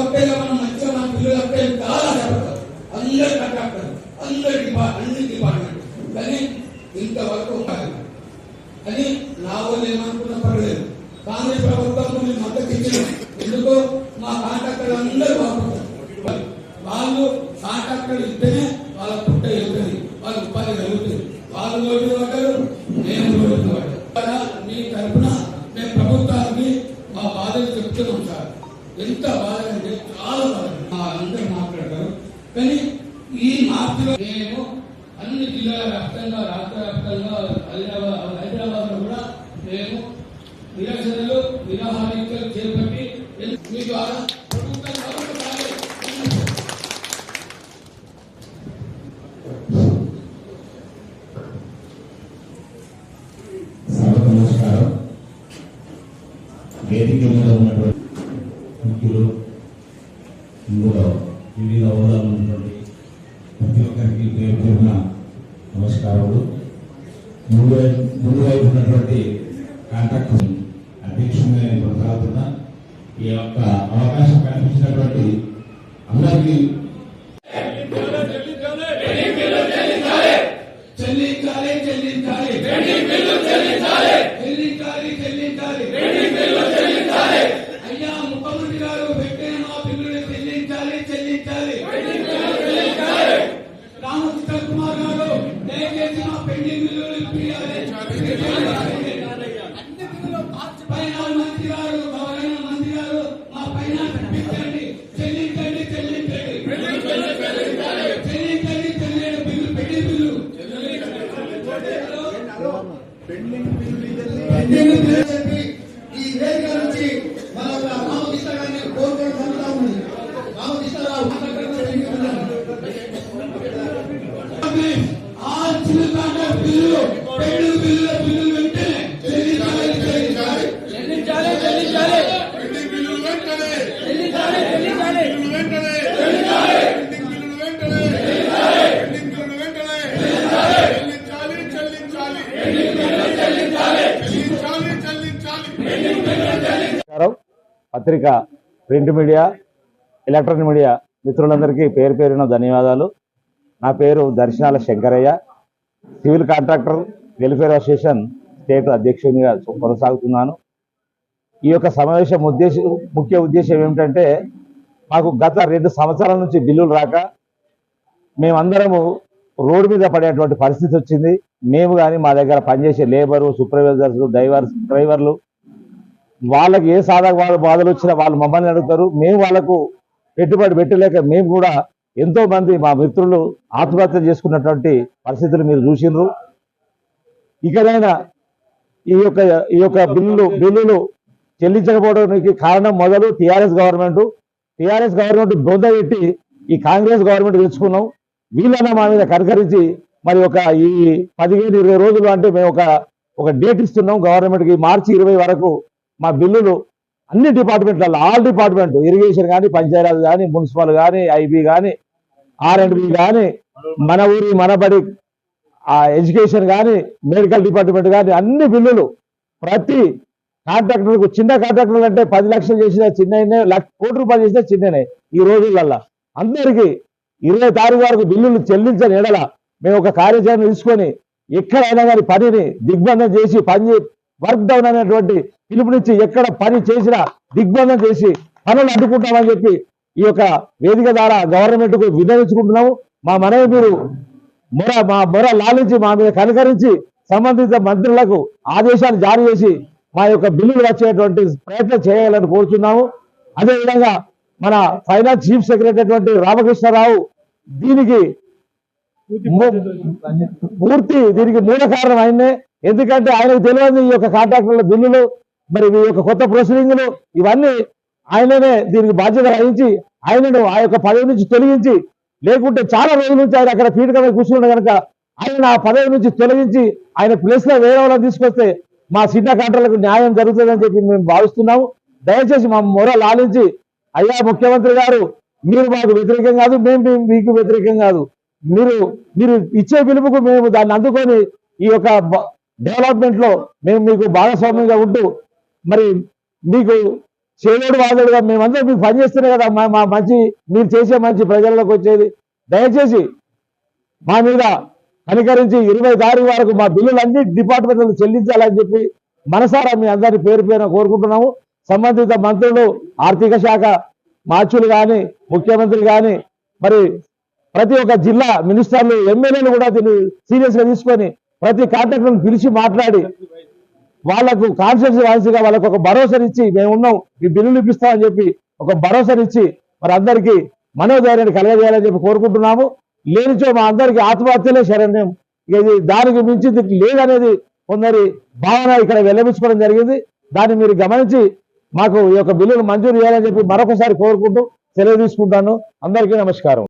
వస్తేగా మనం మంచిగా మన పిల్లలు వస్తే చాలా జరుగుతారు అందరు కట్టారు అందరి డిపార్ట్ అన్ని డిపార్ట్మెంట్ కానీ ఇంతవరకు ఉండాలి అని నా వాళ్ళు ఏమనుకున్నా పర్లేదు కాంగ్రెస్ ప్రభుత్వం మేము మద్దతు ఇచ్చిన ఎందుకో మా కాంట్రాక్టర్లు అందరూ బాగుంటారు వాళ్ళు కాంట్రాక్టర్లు ఇస్తేనే వాళ్ళ పుట్ట వెళ్తుంది. వాళ్ళ ఉపాధి కలుగుతుంది. వాళ్ళు రోడ్డు పడ్డారు నేను రోడ్డు పడ్డారు మీ తరఫున మేము ప్రభుత్వానికి మా బాధలు చెప్తున్నాం సార్. ఎంత బాధ అంటే చాలా బాధ అందరూ మాట్లాడతారు. కానీ ఈ మార్పులో మేము అన్ని జిల్లాల వ్యాప్తంగా రాష్ట్ర వ్యాప్తంగా హైదరాబాద్ హైదరాబాద్లో కూడా మేము నిరసనలు నిరాహారికలు చేపట్టి మీ ద్వారా నమస్కారం. వేదిక మీద ఉన్నటువంటి ముఖ్యులు ఇందులో వివిధ హోదాలు ఉన్నటువంటి ప్రతి ఒక్కరికి పేరు పేరున నమస్కారములు. ముందు ముందు వైపు ఉన్నటువంటి కాంటాక్ట్ అధ్యక్షంగా నేను కొనసాగుతున్నా. ఈ యొక్క అవకాశం కల్పించినటువంటి అందరికీ పెండింగ్ బిల్లు బిల్లు వెంటనే చెల్లించాలి చెల్లించాలి. చెల్లించాలి చెల్లించాలి. పెండింగ్ బిల్లులు వెంటనే. చెల్లించాలి చెల్లించాలి. బిల్లులు వెంటనే. పెండింగ్ బిల్లులు వెంటనే. పెండింగ్ బిల్లులు వెంటనే. చెల్లించాలి చెల్లించాలి. చెల్లించాలి చెల్లించాలి. నమస్కారం. పత్రిక ప్రింట్ మీడియా ఎలక్ట్రానిక్ మీడియా మిత్రులందరికీ పేరు పేరున ధన్యవాదాలు. నా పేరు Darshanala Shankaraiah civil contractor welfare association state అధ్యక్షునిగా కొనసాగుతున్నాను. ఈ యొక్క సమావేశం ఉద్దేశం ముఖ్య ఉద్దేశం ఏమిటంటే మాకు గత రెండు సంవత్సరాల నుంచి బిల్లులు రాక మేమందరము రోడ్డు మీద పడేటువంటి పరిస్థితి వచ్చింది. మేము కానీ మా దగ్గర పనిచేసే లేబరు సూపర్వైజర్స్ డ్రైవర్స్ డ్రైవర్లు వాళ్ళకి ఏ సాధక వాళ్ళు బాధలు వచ్చినా వాళ్ళు మమ్మల్ని అడుగుతారు. మేము వాళ్ళకు పెట్టుబడి పెట్టలేక మేము కూడా ఎంతో మంది మా మిత్రులు ఆత్మహత్య చేసుకున్నటువంటి పరిస్థితులు మీరు చూసిండ్రు ఇకనైనా ఈ యొక్క ఈ యొక్క బిల్లులు బిల్లులు చెల్లించకపోవడానికి కారణం మొదలు టిఆర్ఎస్ గవర్నమెంట్. టిఆర్ఎస్ గవర్నమెంట్ బొంద పెట్టి ఈ కాంగ్రెస్ గవర్నమెంట్ తెచ్చుకున్నాం వీళ్ళన్నా మా మీద కరకరించి మరి ఒక ఈ పదిహేను ఇరవై రోజులు అంటే మేము ఒక ఒక డేట్ ఇస్తున్నాం గవర్నమెంట్కి. మార్చి ఇరవై వరకు మా బిల్లులు అన్ని డిపార్ట్మెంట్లలో ఆల్ డిపార్ట్మెంట్ ఇరిగేషన్ కానీ పంచాయతీరాజ్ కానీ మున్సిపల్ కానీ ఐబీ కానీ ఆర్ అండ్ బి కానీ మన ఊరి మనబడి ఆ ఎడ్యుకేషన్ కానీ మెడికల్ డిపార్ట్మెంట్ కానీ అన్ని బిల్లులు ప్రతి కాంట్రాక్టర్లకు చిన్న కాంట్రాక్టర్లు అంటే పది లక్షలు చేసిన చిన్న లక్ష కోటి రూపాయలు చేసిన చిన్ననే ఈ రోజులల్లా. అందరికీ ఇరవై తారీఖు వరకు బిల్లులు చెల్లించని ఎడల మేము ఒక కార్యాచరణ తీసుకొని ఎక్కడైనా కానీ పనిని దిగ్బంధం చేసి పని వర్క్ డౌన్ అనేటువంటి పిలుపునిచ్చి ఎక్కడ పని చేసినా దిగ్బంధం చేసి పనులు అడ్డుకుంటామని చెప్పి ఈ యొక్క వేదిక ద్వారా గవర్నమెంట్కు వినియోగించుకుంటున్నాము మా మనవి మీరు మొర మా మొర లాలించి మా మీద కనుకరించి సంబంధిత మంత్రులకు ఆదేశాలు జారీ చేసి మా యొక్క బిల్లులు వచ్చేటువంటి ప్రయత్నం చేయాలని కోరుతున్నాము. అదేవిధంగా మన ఫైనాన్స్ చీఫ్ సెక్రటరీ అటువంటి రామకృష్ణరావు దీనికి పూర్తి దీనికి మూల కారణం ఆయనే ఎందుకంటే ఆయనకు తెలియదు ఈ యొక్క కాంట్రాక్టర్ల బిల్లులు మరి ఈ యొక్క కొత్త ప్రొసీడింగ్లు ఇవన్నీ ఆయననే దీనికి బాధ్యత వహించి ఆయనను ఆ యొక్క పదవి నుంచి తొలగించి లేకుంటే చాలా రోజుల నుంచి ఆయన అక్కడ పీఠక మీద కూర్చున్న కనుక ఆయన ఆ పదవి నుంచి తొలగించి ఆయన ప్లేస్లో వేరే వాళ్ళని తీసుకొస్తే మా సిన్న కంట్రలకు న్యాయం జరుగుతుందని చెప్పి మేము భావిస్తున్నాము. దయచేసి మా మొర లాలించి అయ్యా ముఖ్యమంత్రి గారు మీరు మాకు వ్యతిరేకం కాదు మేము మీకు వ్యతిరేకం కాదు. మీరు మీరు ఇచ్చే పిలుపుకు మేము దాన్ని అందుకొని ఈ యొక్క డెవలప్మెంట్లో మేము మీకు భాగస్వామ్యంగా ఉంటూ మరి మీకు చేదోడు వాదోడుగా మేమందరం మీకు పని చేస్తేనే కదా మా మా మంచి మీరు చేసే మంచి ప్రజల్లోకి వచ్చేది. దయచేసి మా మీద కనికరించి ఇరవై తారీఖు వరకు మా బిల్లులన్నీ డిపార్ట్మెంట్లు చెల్లించాలని చెప్పి మనసారా మీ అందరి పేరు పేరున కోరుకుంటున్నాము. సంబంధిత మంత్రులు ఆర్థిక శాఖ మార్చులు కానీ ముఖ్యమంత్రి కానీ మరి ప్రతి ఒక్క జిల్లా మినిస్టర్లు ఎమ్మెల్యేలు కూడా దీన్ని సీరియస్గా తీసుకొని ప్రతి కాంట్రాక్టర్ని పిలిచి మాట్లాడి వాళ్ళకు కాన్షియస్ వాయిస్గా వాళ్ళకు ఒక భరోసానిచ్చి మేము ఉన్నాం ఈ బిల్లులు ఇప్పిస్తామని చెప్పి ఒక భరోసానిచ్చి మరి అందరికీ మనోధైర్యాన్ని కలగజేయాలని చెప్పి కోరుకుంటున్నాము. లేనిచో మా అందరికీ ఆత్మహత్యలే శరణ్యం. ఇది దానికి మించింది లేదనేది కొందరి భావన ఇక్కడ వెల్లబించుకోవడం జరిగింది. దాన్ని మీరు గమనించి మాకు ఈ యొక్క బిల్లును మంజూరు చేయాలని చెప్పి మరొకసారి కోరుకుంటూ సెలవు తీసుకుంటాను. అందరికీ నమస్కారం.